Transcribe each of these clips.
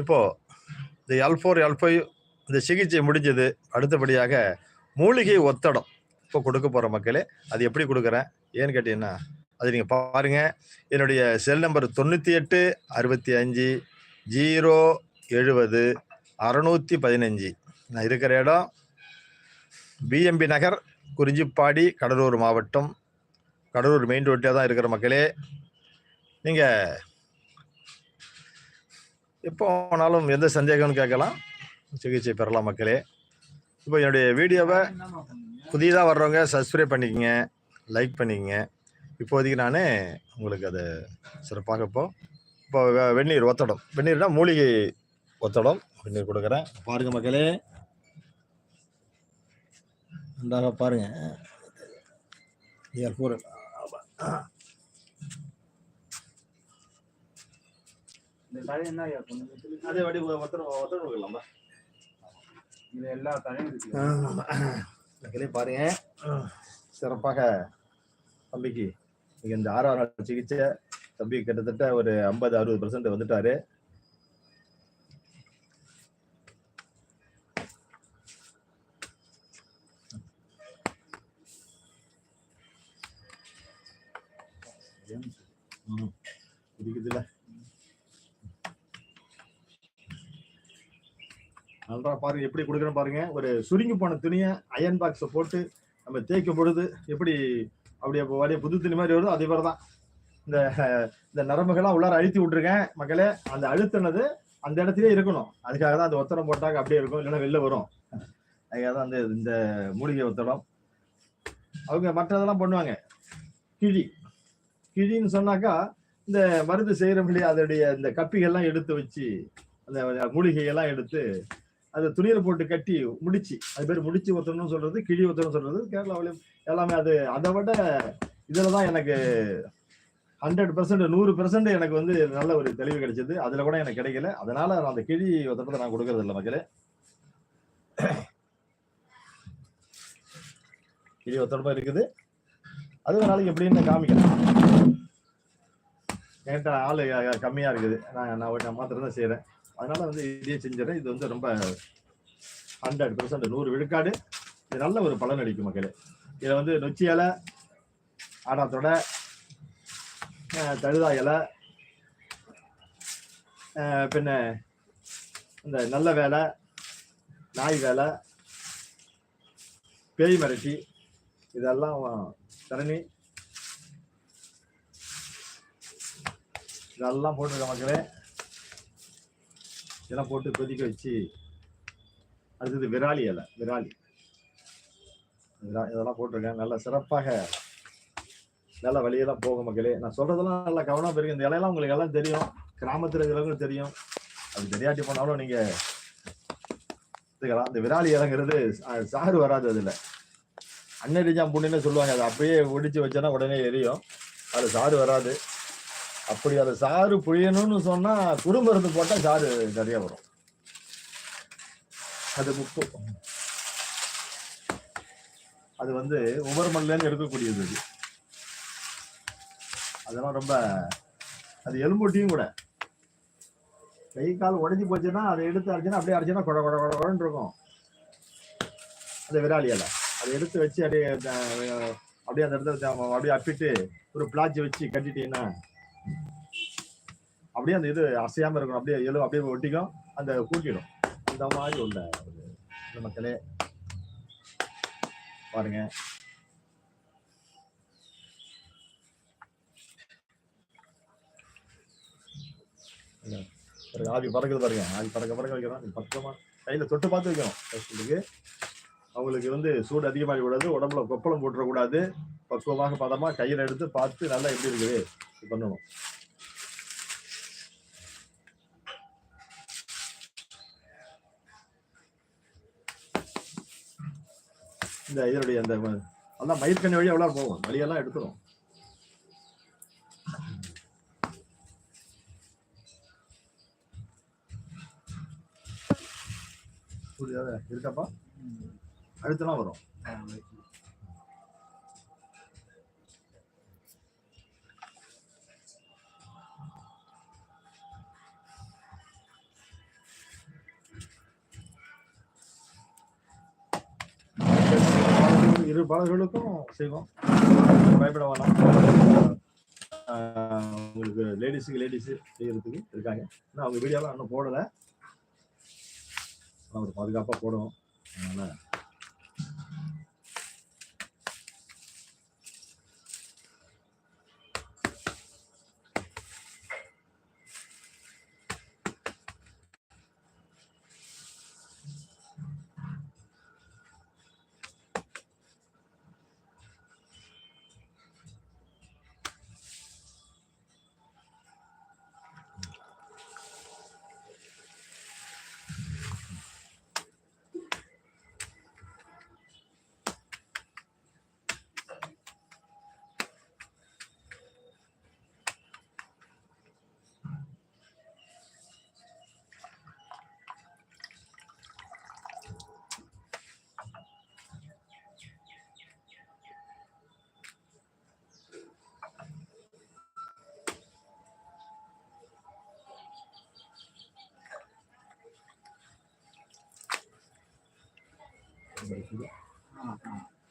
இப்போ இந்த L four L five இந்த சிகிச்சை முடிஞ்சது. அடுத்தபடியாக மூலிகை ஒத்தடம் இப்போ கொடுக்க போகிற மக்களே. அது எப்படி கொடுக்குறேன்? ஏன்னு கேட்டீங்கன்னா அது நீங்கள் பாருங்க. என்னுடைய செல் நம்பர் தொண்ணூற்றி எட்டு அறுபத்தி அஞ்சு ஜீரோ எழுபது அறநூற்றி பதினஞ்சு. நான் இருக்கிற இடம் பிஎம்பி நகர் குறிஞ்சிப்பாடி கடலூர் மாவட்டம். கடலூர் மெயின் ரோட்டில் தான் இருக்கிற மக்களே. நீங்கள் எப்போ வேணாலும் எந்த சந்தேகம்னு கேட்கலாம். சிகிச்சை பெறலாம் மக்களே. இப்போ என்னுடைய வீடியோவை புதிதாக வர்றவங்க சப்ஸ்கிரைப் பண்ணிக்கங்க லைக் பண்ணிக்கங்க. இப்போதைக்கு நான் உங்களுக்கு அது சிறப்பாக இப்போ இப்போ வெந்நீர் ஒத்தடம். வெந்நீர்னா மூலிகை ஒத்தடம். வெந்நீர் கொடுக்குறேன். பாருங்க மக்களே. நன்றாக பாருங்க ஏர் ஃபோர் இந்த தழை என்ன ஐயா அதே வாடி ஒத்தடம் ஒத்தடம் கொடுக்கலாமா இது எல்லா தழையும் பாருங்க சிறப்பாக தம்பிக்கு நீங்கள் இந்த ஆறாவது நாள் சிகிச்சை தம்பி கிட்டத்தட்ட ஒரு ஐம்பது அறுபது பர்சன்ட் வந்துட்டாரு ம். இருக்குதுல்ல நல்லா பாருங்க எப்படி கொடுக்குறேன் பாருங்க. ஒரு சுருங்கி போன துணியை அயன் பாக்ஸை போட்டு நம்ம தேய்க்கும் பொழுது எப்படி அப்படியே அப்படியே புது துணி மாதிரி வருதோ அதே மாதிரி தான் இந்த இந்த நரம்புகள்லாம் உள்ளார அழுத்தி விட்டுருக்கேன் மக்களே. அந்த அழுத்தினது அந்த இடத்துலயே இருக்கணும். அதுக்காக தான் அந்த ஒத்தடம் போட்டாங்க அப்படியே இருக்கும் இல்லைன்னா வெளில வரும். அதுக்காக தான் அந்த இந்த மூலிகை ஒத்தடம். அவங்க மற்றதெல்லாம் பண்ணுவாங்க. கிழி. கிழின்னு சொன்னாக்கா இந்த மருந்து செய்யறபடி அதோடைய இந்த கப்பிகள்லாம் எடுத்து வச்சு அந்த மூலிகையெல்லாம் எடுத்து அது துணியில போட்டு கட்டி முடிச்சு. அது பேர் முடிச்சு ஒத்தணும்னு சொல்றது கிழி ஒத்தணும் சொல்றது கேரளாவிலையும் எல்லாமே அது அதை விட இதில் தான் எனக்கு ஹண்ட்ரட் பெர்சன்ட் நூறு பெர்சன்ட் எனக்கு வந்து நல்ல ஒரு தெளிவு கிடைச்சது. அதுல கூட எனக்கு கிடைக்கல. அதனால நான் அந்த கிழி ஒத்தப்பத்தை நான் கொடுக்கறது இல்லை மக்களே. கிழி ஒத்தடமா இருக்குது. அது ஒரு நாளைக்கு எப்படின்னு காமிக்கிறேன். என்கிட்ட ஆளு கம்மியாக கம்மியா இருக்குது. நான் நான் நான் மாத்திரம் தான் செய்யறேன் அதனால வந்து இதையே செஞ்சிடறேன். இது வந்து ரொம்ப ஹண்ட்ரட் பெர்சன்ட் நூறு விழுக்காடு. இது நல்ல ஒரு பலன் அளிக்கும் மக்களே. இதில் வந்து நொச்சி இலை ஆடாத்தொடை தழுதா இலை பின்ன இந்த நல்ல வேலை நாய் வேலை பேய் மிரட்டி இதெல்லாம் தரணி. இதெல்லாம் போட்டுருக்க மக்களே. இதெல்லாம் போட்டு கொதிக்க வச்சு அடுத்தது விராலி இலை விராலி. இதெல்லாம் இதெல்லாம் போட்டிருக்கேன். நல்ல சிறப்பாக நல்ல வழியெல்லாம் போகும் மக்களே. நான் சொல்றதெல்லாம் நல்லா கவனம் பெருங்க இந்த இலையெல்லாம் உங்களுக்கு எல்லாம் தெரியும். கிராமத்தில் இருக்கிறவங்களும் தெரியும். அது தெரியாட்டி போனாலும் நீங்க இதுக்கலாம் இந்த விராலி இலைங்கிறது சாறு வராது அதுல. அன்னரிஜாம் புண்ணுன்னு சொல்லுவாங்க. அதை அப்படியே ஒடிச்சு வச்சோன்னா உடனே எரியும். அது சாறு வராது. அப்படி அதை சாறு புழியணும்னு சொன்னா குறுமருந்து போட்டா சாறு நிறைய வரும். அது உப்பு அது வந்து உமர் மண்லேருந்து எடுக்கக்கூடியது அது. அதெல்லாம் ரொம்ப அது எலும்புட்டியும் கூட. கை கால் உடஞ்சி போச்சுன்னா அதை எடுத்து அரைச்சினா அப்படியே அரைச்சினா குட குட கொட கொடன்னு இருக்கும். அந்த விராலி அதை எடுத்து வச்சு அப்படியே அப்படியே அந்த இடத்துல அப்படியே அப்பிட்டு ஒரு பிளாச்சி வச்சு கட்டிட்டீங்கன்னா அப்படியே அந்த இது அசையாம இருக்கணும். அப்படியே எழு அப்படியே ஒட்டிக்கும். அந்த கூட்டிடும். அந்த மாதிரி உள்ள ஒரு மக்களே. பாருங்க. ஆவி பறக்குது பாருங்க. ஆவி பறக்க பறக்க வைக்கிறோம். நீ பக்கமா கையில தொட்டு பார்த்து வைக்கணும். அவங்களுக்கு வந்து சூடு அதிகமாக கூடாது உடம்புல கொப்பளம் போட்டுறக்கூடாது பக்குவமாக பதமா கையில் எடுத்து பார்த்து நல்லா எப்படி இருக்குது? இது பண்ணணும். இந்த இதனுடைய அந்த ம- அதான் மயிர்கண்ணி வழி எவ்வளோ போகும் வழியெல்லாம் எடுத்துரும். புரியுதா? இருக்காப்பா அடுத்தலாம் வரும். இரு பாலர்களுக்கும் செய்வோம். பயப்பட வேணாம். உங்களுக்கு லேடிஸுக்கு லேடிஸ் செய்யறதுக்கு இருக்காங்க. ஏன்னா அவங்க வீடியோலாம் இன்னும் போடலை. நம்ம பாதுகாப்பாக போடுவோம் அதனால் ஆ, ஆ. சரியான ம்? ரொம்ப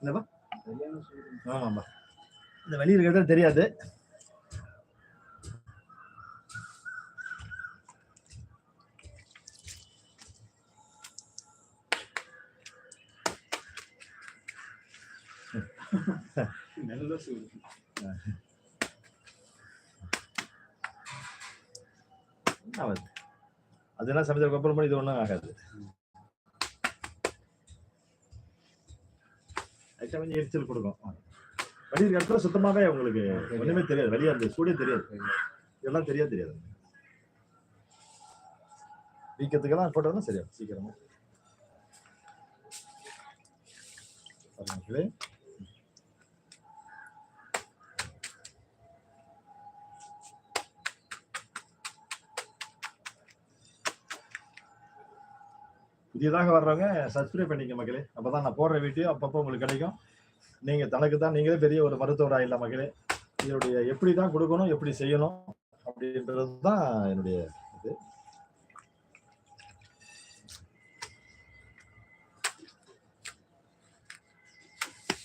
என்னப்பா? ஆமாம்மா இந்த வெளியே இருக்கிறது தெரியாது நல்ல சூடு. ஆகாது அதெல்லாம் சமைச்சதுக்கு அப்புறமா இது ஒன்றும் ஆகாது அது கொஞ்சம் எரிச்சல் கொடுக்கும். வெளியில் இடத்துல சுத்தமாகவே உங்களுக்கு ஒன்றுமே தெரியாது. வெளியே அந்த சூடே தெரியாது. இதெல்லாம் தெரியாது தெரியாது. வீக்கத்துக்கெல்லாம் போட்டோம்னா சரியா சீக்கிரமா. புதியதாக வர்றவங்க சப்ஸ்கிரைப் பண்ணிக்க மக்களே அப்பதான் நான் போடுற வீடியோ அப்பப்போ உங்களுக்கு கிடைக்கும். நீங்க தனக்கு தான் நீங்களே பெரிய ஒரு மருத்துவர் ஆயிடலாம் மக்களே இதனுடைய எப்படி தான் கொடுக்கணும் எப்படி செய்யணும் அப்படின்றது தான் என்னுடைய இது.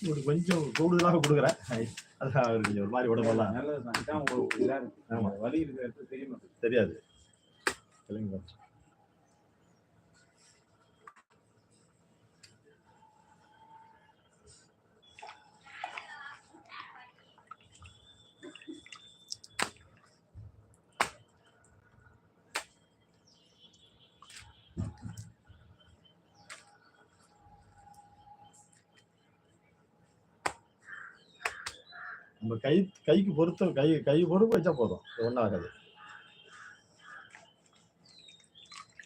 உங்களுக்கு கொஞ்சம் கூடுதலாக கொடுக்குறேன். அதான் கொஞ்சம் ஒரு மாதிரி உடம்பெல்லாம். இருக்கு. ஆமா. வலி இருக்கிற இடத்துல தெரிய மாட்டேங்குது. தெரியாது. இல்லைங்களா நம்ம கை கைக்கு பொறுத்த கை கை பொறுப்பு வச்சா போதும். ஒன்றும் ஆகாது.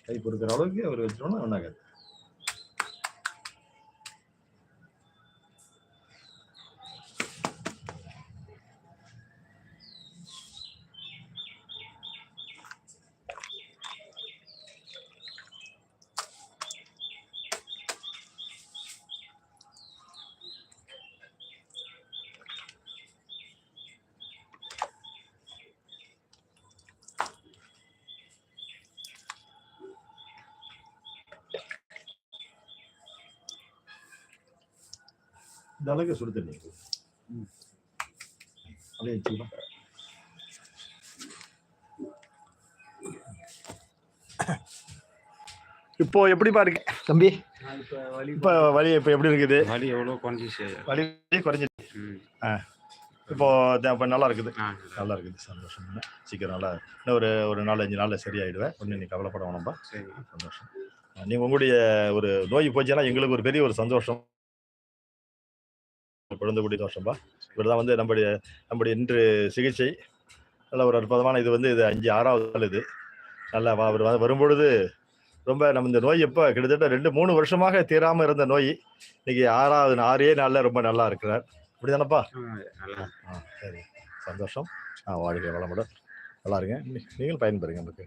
கை பொறுக்கிற அளவுக்கு அவர் வச்சிட்டோம்னா ஒன்றாகாது இந்த அளவுக்கு சுடு தண்ணி. அப்படியே வச்சுக்கலாம் இப்போ எப்படிப்பா இருக்கு தம்பி இப்ப வலி இப்போ எப்படி இருக்குது? வலி எவ்வளோ குறைஞ்சிச்சு? வலி குறைஞ்சி ம். இப்போ இப்போ நல்லா இருக்குது. ஆ நல்லா இருக்குது. சந்தோஷம். சீக்கிரம் நல்லா இன்னும் ஒரு ஒரு நாலஞ்சு நாளில் சரியாயிடுவேன். ஒன்றும் நீ கவலைப்பட வேணாம்பா சரி. சந்தோஷம். நீங்கள் உங்களுடைய ஒரு நோய் போச்சுன்னா எங்களுக்கு ஒரு பெரிய ஒரு சந்தோஷம். குழந்தைக்குடி தோஷம்பா இவர் தான் வந்து நம்முடைய நம்முடைய இன்று சிகிச்சை. நல்ல ஒரு அற்புதமான இது வந்து இது அஞ்சு ஆறாவது நாள் இது. நல்லா அவர் வரும்பொழுது ரொம்ப நம்ம இந்த நோய் எப்போ கிட்டத்தட்ட ரெண்டு மூணு வருஷமாக தீராமல் இருந்த நோய் இன்னைக்கு ஆறாவது ஆறே நாளில் ரொம்ப நல்லா இருக்கிறார். அப்படி தானப்பா சரி. சந்தோஷம். ஆ வாழ்க்கை வளமுடன். நல்லா இருங்க. நீங்களும் பயன்பெறுங்க நமக்கு.